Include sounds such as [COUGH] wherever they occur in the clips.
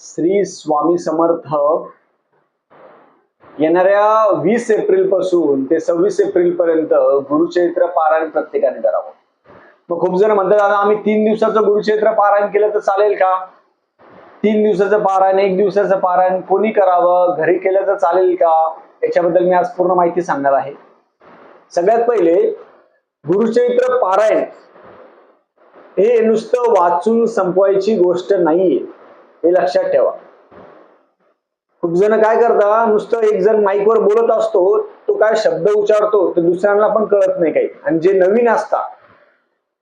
श्री स्वामी समर्थ येणाऱ्या वीस एप्रिलपासून ते सव्वीस एप्रिल पर्यंत गुरुचरित्र पारायण प्रत्येकाने करावं. मग खूप जण म्हणतात "दादा, आम्ही तीन दिवसाचं गुरुचरित्र पारायण केलं तर चालेल का? तीन दिवसाचं पारायण एक दिवसाचं पारायण कोणी करावं? घरी केलं तर चालेल का? याच्याबद्दल मी आज पूर्ण माहिती सांगणार आहे. सगळ्यात पहिले गुरुचरित्र पारायण हे नुसतं वाचून संपवायची गोष्ट नाहीये. हे लक्षात ठेवा. खूप जण काय करता नुसतं एक जण माईकवर बोलत असतो तो काय शब्द उच्चारतो तर दुसऱ्यांना पण कळत नाही काही. आणि जे नवीन असतात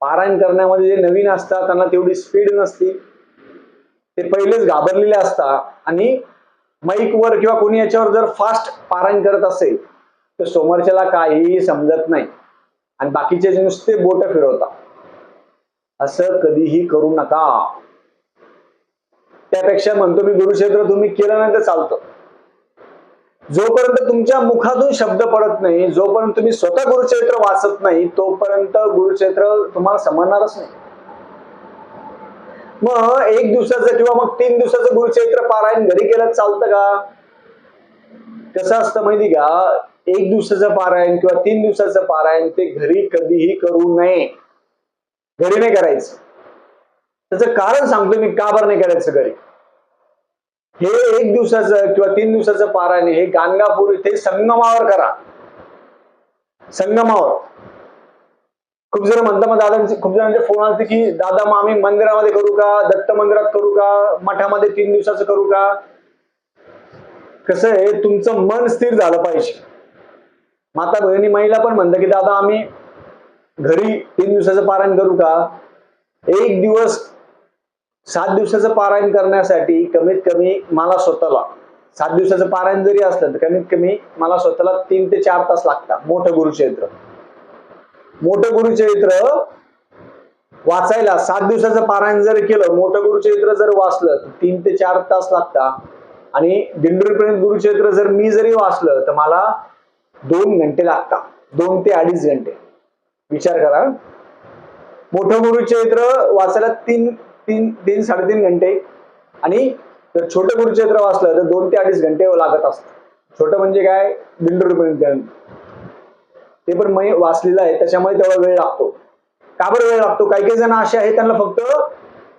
पारायण करण्यामध्ये जे नवीन असतात त्यांना तेवढी स्पीड नसती. ते पहिलेच घाबरलेले असतात. आणि माईकवर किंवा कोणी याच्यावर जर फास्ट पारायण करत असेल तर समोरच्याला काहीही समजत नाही. आणि बाकीचे नुसते बोट फिरवतात. असं कधीही करू नका. त्यापेक्षा म्हणतो मी गुरुक्षेत्र तुम्ही केलं नाही तर चालतं. जोपर्यंत तुमच्या मुखातून शब्द पडत नाही जोपर्यंत तुम्ही स्वतः गुरुक्षेत्र वाचत नाही तोपर्यंत गुरुक्षेत्र तुम्हाला समजणारच नाही. मग एक दिवसाचं किंवा मग तीन दिवसाचं गुरुचरित्र पारायण घरी केलं चालतं का? कसं असतं माहिती का? एक दिवसाचं पारायण किंवा तीन दिवसाचं पारायण ते घरी कधीही करू नये. घरी नाही करायचं. त्याचं कारण सांगतो मी का बरं नाही करायचं घरी? हे एक दिवसाचं किंवा तीन दिवसाचं पारायण हे गाणगापूर इथे संगमावर करा. संगमावर. खूप जण म्हणता मग दादांचे खूप जणांचे फोन आले की दादा मग आम्ही मंदिरामध्ये करू का? दत्त मंदिरात करू का? मठामध्ये तीन दिवसाचं करू का? कसं आहे तुमचं मन स्थिर झालं पाहिजे. माता बहिणी महिला पण म्हणतात की दादा आम्ही घरी तीन दिवसाचं पारायण करू का? एक दिवस सात दिवसाचं पारायण करण्यासाठी कमीत कमी मला स्वतःला सात दिवसाचं पारायण जरी असलं तर कमीत कमी मला स्वतःला तीन ते चार तास लागतात मोठं गुरुचरित्र. मोठं गुरुचरित्र वाचायला सात दिवसाचं पारायण जर केलं मोठं गुरुचरित्र जर वाचलं तर तीन ते चार तास लागतात. आणि दिंडूरपर्यंत गुरुचरित्र जर मी जरी वाचलं तर मला दोन घंटे लागतात दोन ते अडीच घंटे. विचार करा. मोठं गुरुचरित्र वाचायला तीन तीन तीन साडेतीन घंटे. आणि जर छोटं कुरुक्षेत्र वाचलं तर दोन ते अडीच घंटे लागत असतात. छोटं म्हणजे काय? दिंडोरीपर्यंत ते पण मी वाचलेलं आहे त्याच्यामुळे तेवढा वेळ लागतो. का बरं वेळ लागतो? काही काही जण असे आहेत त्यांना फक्त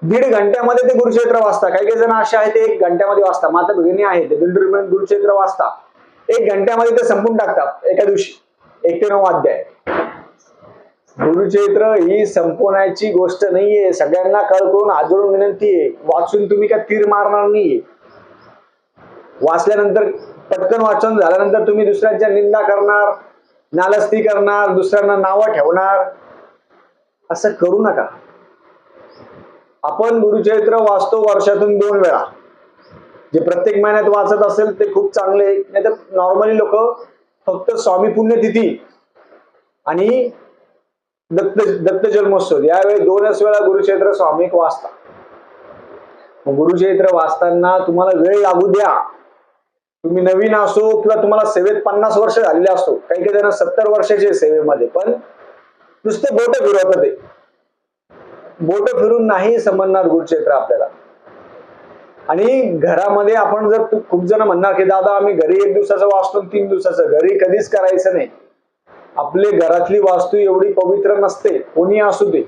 दीड घंट्यामध्ये ते गुरुक्षेत्र वाचता. काही काही जण असे आहेत ते एक घंट्यामध्ये वाचता. माता भगिनी आहेत ते दिंडोरीपर्यंत वाचता. एक घंट्यामध्ये ते संपून टाकतात एका दिवशी. एक ते नऊ अध्याय. गुरुचरित्र ही संपवण्याची गोष्ट नाहीये. सगळ्यांना कळ करून विनंती आहे. वाचून तुम्ही काय तीर मारणार नाहीये. वाचल्यानंतर पटकन वाचन झाल्यानंतर तुम्ही दुसऱ्यांच्या निंदा करणार नालस्ती करणार दुसऱ्यांना नावं ठेवणार. असं करू नका. आपण गुरुचरित्र वाचतो वर्षातून दोन वेळा. जे प्रत्येक महिन्यात वाचत असेल ते खूप चांगले नाही तर नॉर्मली लोक फक्त स्वामी पुण्यतिथी आणि दत्त दत्त जन्मोत्सव. यावेळी दोनच वेळा गुरुक्षेत्र स्वामीक वाचता गुरुक्षेत्र वाचताना तुम्हाला वेळ लागू द्या. तुम्ही नवीन असो किंवा तुम्हाला सेवेत पन्नास वर्ष झालेले असो. काही काही जण सत्तर वर्षाचे सेवेमध्ये पण नुसते बोट फिरवतात ते. बोट फिरून नाही समजणार गुरुक्षेत्र आपल्याला. आणि घरामध्ये आपण जर खूप जण म्हणणार की दादा आम्ही घरी एक दिवसाचं वाचतो तीन दिवसाचं. घरी कधीच करायचं नाही. आपले घरातली वास्तू एवढी पवित्र नसते कोणी असू दे.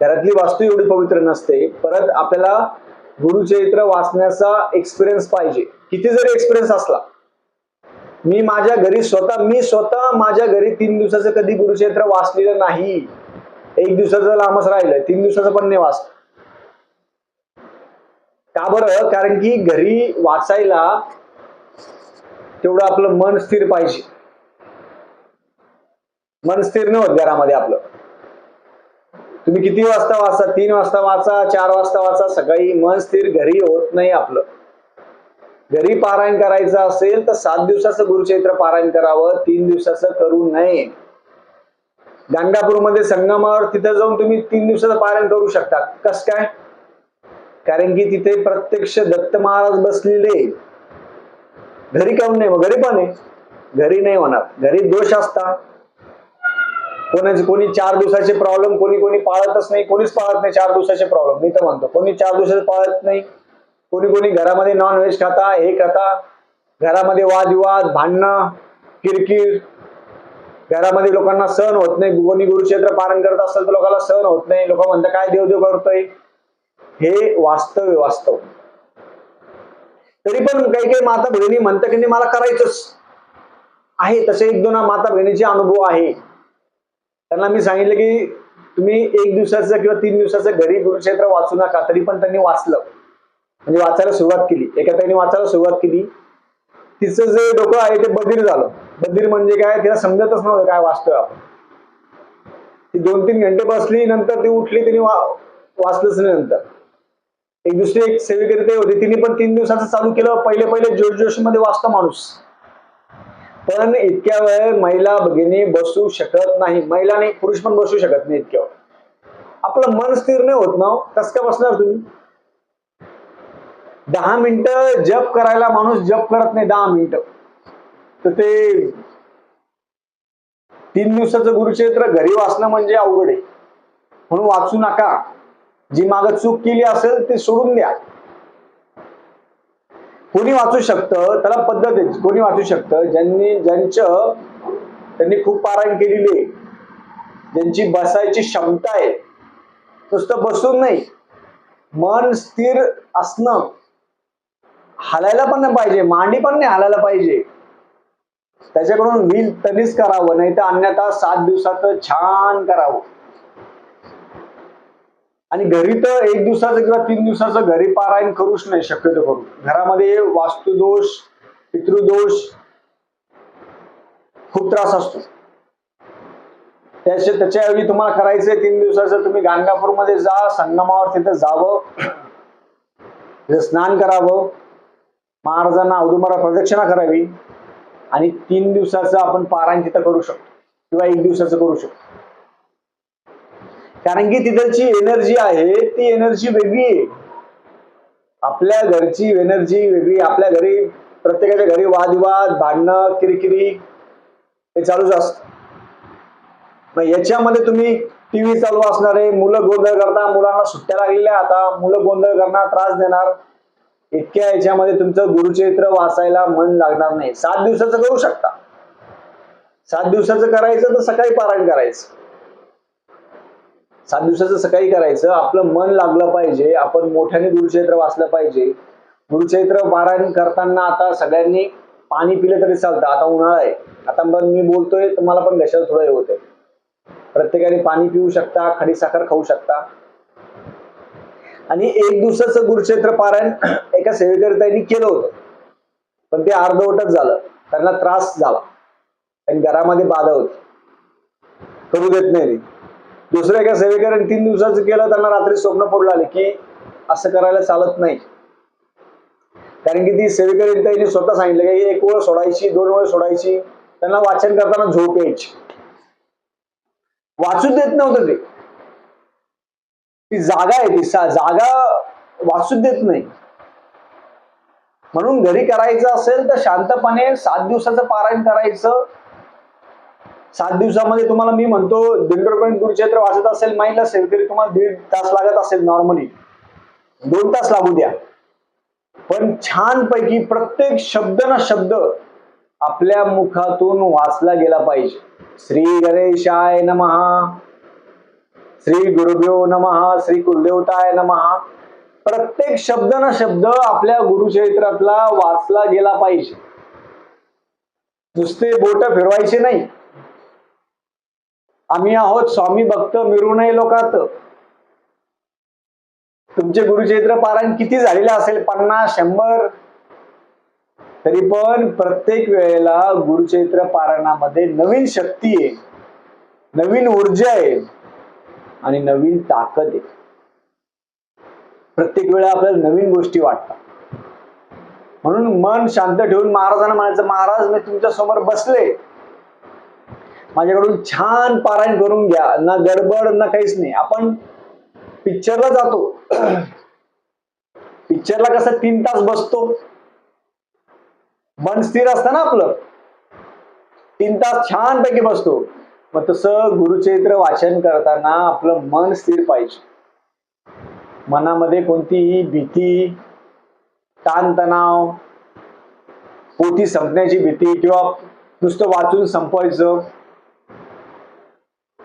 घरातली वास्तू एवढी पवित्र नसते परत आपल्याला गुरुचरित्र वाचण्याचा एक्सपिरियन्स पाहिजे. किती जरी एक्सपिरियन्स असला मी माझ्या घरी स्वतः मी स्वतः माझ्या घरी तीन दिवसाचं कधी गुरुचरित्र वाचलेलं नाही. एक दिवसाचं लांबच राहिलं तीन दिवसाचं पण नाही वाचलं. का बरं? कारण की घरी वाचायला तेवढं आपलं मन स्थिर पाहिजे. मन स्थिर नाही होत घरामध्ये आपलं. तुम्ही किती वाजता वाचा? तीन वाजता वाचा चार वाजता वाचा? सकाळी मन स्थिर घरी होत नाही आपलं. घरी पारायण करायचं असेल तर सात दिवसाचं गुरुचैत्र पारायण करावं तीन दिवसाचं करू नये. गाणगापूरमध्ये संगमावर तिथं जाऊन तुम्ही तीन दिवसाचं पारायण करू शकता. कस काय? कारण की तिथे प्रत्यक्ष दत्त महाराज बसलेले. घरी काऊन नाही मग घरी पण आहे. घरी नाही होणार. घरी दोष असता कोणाचे कोणी चार दिवसाचे प्रॉब्लेम कोणी कोणी पाळतच नाही. कोणीच पाळत नाही चार दिवसाचे प्रॉब्लेम मी तर म्हणतो कोणी चार दिवसाचे पाळत नाही. कोणी कोणी घरामध्ये नॉन व्हेज खाता हे खाता. घरामध्ये वादविवाद भांडणं किरकिर. घरामध्ये लोकांना सहन होत नाही. कोणी गुरुक्षेत्र पारण करत असेल तर लोकांना सहन होत नाही. लोक म्हणतात काय देवदेव करतोय? हे वास्तव आहे वास्तव. तरी पण काही काही माता बहिणी म्हणतात की मला करायचंच आहे. तसे एक दोन माता बहिणीचे अनुभव आहे. त्यांना मी सांगितलं की तुम्ही एक दिवसाचं किंवा तीन दिवसाचं घरी गुरुक्षेत्र वाचू नका तरी पण त्यांनी वाचलं. म्हणजे वाचायला सुरुवात केली. एका त्यांनी वाचायला सुरुवात केली. तिचं जे डोकं आहे ते बधीर झालं. बधीर म्हणजे काय? तिला समजतच नव्हतं काय वाचतोय आपण. ती दोन तीन घंटे बसली नंतर ती उठली तिने वा वाचलंच नाही नंतर. एक दुसरी एक सेविकरी होती. तिने पण तीन दिवसाचं चालू केलं. पहिले पहिले जोश जोशमध्ये वाचतो माणूस. पण इतक्या वेळ महिला भगिनी बसू शकत नाही. महिला नाही पुरुष पण बसू शकत नाही इतक्या वेळ आपलं मन स्थिर नाही होत ना हो. कस काय बसणार तुम्ही? दहा मिनिटं जप करायला माणूस जप करत नाही दहा मिनिटं. तर ते तीन दिवसाचं गुरुक्षेत्र घरी वाचणं म्हणजे अवघड आहे. म्हणून वाचू नका. जी माग चूक केली असेल ती सोडून द्या. कोणी वाचू शकतं त्याला पद्धत कोणी वाचू शकतं ज्यांनी ज्यांचं त्यांनी खूप पारायण केलेली आहे. ज्यांची बसायची क्षमता आहे. नुसतं बसून नाही. मन स्थिर असणं. हलायला पण नाही पाहिजे. मांडी पण नाही हलायला पाहिजे. त्याच्याकडून व्हील तरीच करावं नाही तर अन्यथा सात दिवसाचं छान करावं. आणि घरी तर एक दिवसाचं किंवा तीन दिवसाचं घरी पारायण करूच नाही शक्यतो करून. घरामध्ये वास्तुदोष पितृदोष खूप त्रास असतो. त्याच्या त्याच्याऐवजी तुम्हाला करायचंय तीन दिवसाचं तुम्ही गाणगापूरमध्ये जा संगमावर तिथं जावं. तिथं स्नान करावं. महाराजांना औदुंबरा प्रदक्षिणा करावी. आणि तीन दिवसाचं आपण पारायण तिथं करू शकतो. किंवा एक दिवसाचं करू शकतो. कारण की तिथलची एनर्जी आहे ती एनर्जी वेगळी आहे. आपल्या घरची एनर्जी वेगळी आपल्या घरी प्रत्येकाच्या घरी वादविवाद भांडणं किरकिरी हे चालूच असत. मग याच्यामध्ये तुम्ही टीव्ही चालू असणार आहे मुलं गोंधळ करता मुलांना सुट्ट्या लागलेल्या आता मुलं गोंधळ करणार त्रास देणार. इतक्या याच्यामध्ये तुमचं गुरुचरित्र वाचायला मन लागणार नाही. सात दिवसाचं करू शकता. सात दिवसाचं करायचं तर सकाळी पारायण करायचं. सात दिवसाचं सकाळी करायचं. आपलं मन लागलं पाहिजे. आपण मोठ्याने गुरुचरित्र वाचलं पाहिजे. गुरुचरित्र पारायण करताना आता सगळ्यांनी पाणी पिलं तरी चालतं. आता उन्हाळा आहे. आता मग मी बोलतोय तुम्हाला मला पण घशाला थोडं हे होतंय. प्रत्येकाने पाणी पिऊ शकता खडी साखर खाऊ शकता. आणि एक दिवसाचं गुरुक्षेत्र पारायण [CLEARS THROAT] एका सेवेकरितांनी केलं होतं. पण ते अर्धवटच झालं. त्यांना त्रास झाला. आणि घरामध्ये बाधा होती. करू देत नाही दुसऱ्या एका सेवेकऱ्याने तीन दिवसाचं केलं त्यांना रात्री स्वप्न पडलं आले की असं करायला चालत नाही. कारण की ती सेवेकरी त्यांनी स्वतः सांगितलं की एक वेळ सोडायची दोन वेळ सोडायची त्यांना वाचन करताना झोप यायची. वाचू देत नव्हतं ते. ती जागा आहे ती सा- जागा वाचू देत नाही. म्हणून घरी करायचं असेल तर शांतपणे सात दिवसाचं पारायण करायचं सात दिवसामध्ये तुम्हाला मी म्हणतो दिंडोरपर्यंत गुरुक्षेत्र वाचत असेल माहीत असेल तरी तुम्हाला दीड तास लागत असेल नॉर्मली दोन तास लागू द्या. पण छानपैकी प्रत्येक शब्द ना शब्द आपल्या मुखातून वाचला गेला पाहिजे. श्री गणेशाय नमहा श्री गुरुभ्यो नमहा श्री कुलदेवताय नमहा प्रत्येक शब्द ना शब्द आपल्या गुरुचरित्रातला वाचला गेला पाहिजे. नुसते बोट फिरवायचे नाही. आम्ही आहोत स्वामी भक्त मिरू नये लोकात. तुमचे गुरुचरित्र पारायण किती झालेले असेल? पन्नास शंभर? तरी पण प्रत्येक वेळेला गुरुचरित्र पारायणामध्ये नवीन शक्ती आहे नवीन ऊर्जा आहे आणि नवीन ताकद आहे प्रत्येक वेळा आपल्याला नवीन गोष्टी वाटतात. म्हणून मन शांत ठेवून महाराजांना म्हणायचं महाराज मी तुमच्यासमोर बसले. माझ्याकडून छान पारायण करून घ्या. ना गडबड ना काहीच नाही. आपण पिक्चरला जातो. [CLEARS THROAT] पिक्चरला कसं तीन तास बसतो. मन स्थिर असतं ना आपलं. तीन तास छान पैकी बसतो. मग तसं गुरुचरित्र वाचन करताना आपलं मन स्थिर पाहिजे. मनामध्ये कोणतीही भीती ताणतणाव पोती संपण्याची भीती किंवा नुसतं वाचून संपवायचं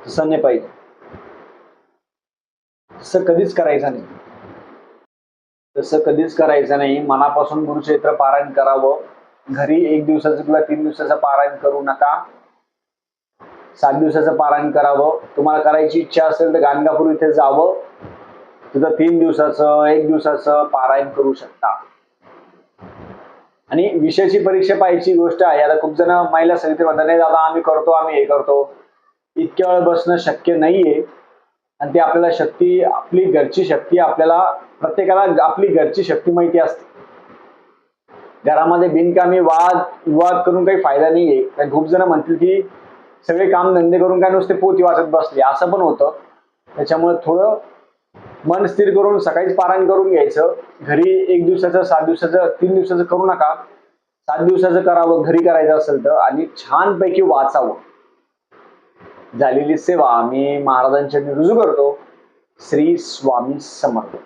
तसं पाहिजे. तसं कधीच करायचं नाही. तसं कधीच करायचं नाही. मनापासून गुरुक्षेत्र पारायण करावं. घरी एक दिवसाचं किंवा तीन दिवसाचं पारायण करू नका. सात दिवसाचं पारायण करावं. तुम्हाला करायची इच्छा असेल तर गाणगापूर इथे जावं. तिथं तीन दिवसाचं एक दिवसाचं पारायण करू शकता. आणि विषयाची परीक्षा पाहायची गोष्ट आहे. आता खूप जण महिला समिती म्हणतात नाही दादा आम्ही करतो आम्ही हे करतो. इतक्या वेळ बसणं शक्य नाहीये. आणि ती आपल्याला शक्ती आपली घरची शक्ती आपल्याला प्रत्येकाला आपली घरची शक्ती माहिती असते. घरामध्ये बिनकामी वाद विवाद करून काही फायदा नाहीये. कारण खूप जण म्हणतील की सगळे काम धंदे करून काय नुसते पोती वाचत बसले. असं पण होतं. त्याच्यामुळे थोडं मन स्थिर करून सकाळीच पारायण करून घ्यायचं. घरी एक दिवसाचं सात दिवसाचं तीन दिवसाचं करू नका. सात दिवसाचं करावं घरी करायचं असेल तर. आणि छानपैकी वाचावं. झालेली सेवा मी महाराजांच्या रुजू करतो. श्री स्वामी समर्थ.